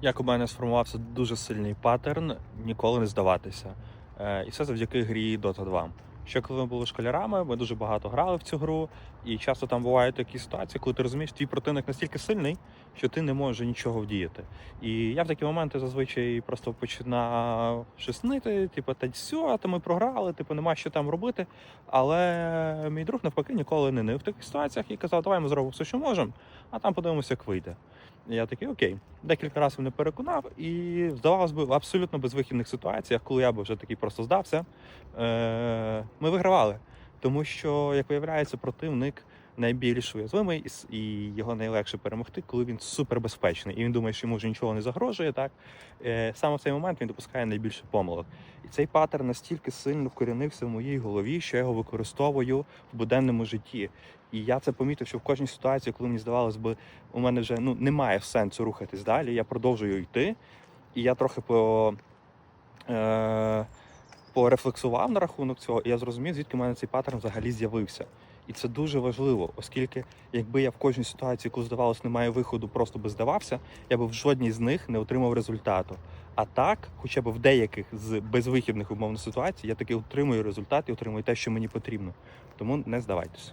Як у мене сформувався дуже сильний паттерн ніколи не здаватися. Е, І все завдяки грі Dota 2. Ще коли ми були школярами, ми дуже багато грали в цю гру, і часто там бувають такі ситуації, коли ти розумієш, твій противник настільки сильний, що ти не можеш нічого вдіяти. І я в такі моменти зазвичай просто починав щось нити, типу, та все, то ми програли, типу, нема що там робити. Але мій друг навпаки ніколи не нив в таких ситуаціях і казав, давай ми зробимо все, що можемо, а там подивимося, як вийде. Я такий, окей. Декілька разів не переконав, і здавалось би, в абсолютно безвихідних ситуаціях, коли я би вже такий просто здався, е- ми вигравали. Тому що, як виявляється, противник найбільш уязвимий і його найлегше перемогти, коли він супербезпечний. І він думає, що йому вже нічого не загрожує. Так Е, саме в цей момент він допускає найбільше помилок. І цей паттерн настільки сильно вкорінився в моїй голові, що я його використовую в буденному житті. І я це помітив, що в кожній ситуації, коли мені здавалось би, у мене вже ну немає сенсу рухатись далі. Я продовжую йти, і я трохи по. Е- порефлексував на рахунок цього, і я зрозумів, звідки в мене цей паттерн взагалі з'явився. І це дуже важливо, оскільки якби я в кожній ситуації, коли здавалось, немає виходу, просто би здавався, я би в жодній з них не отримав результату. А так, хоча б в деяких з безвихідних умовно ситуацій, я таки отримую результат і отримую те, що мені потрібно. Тому не здавайтеся.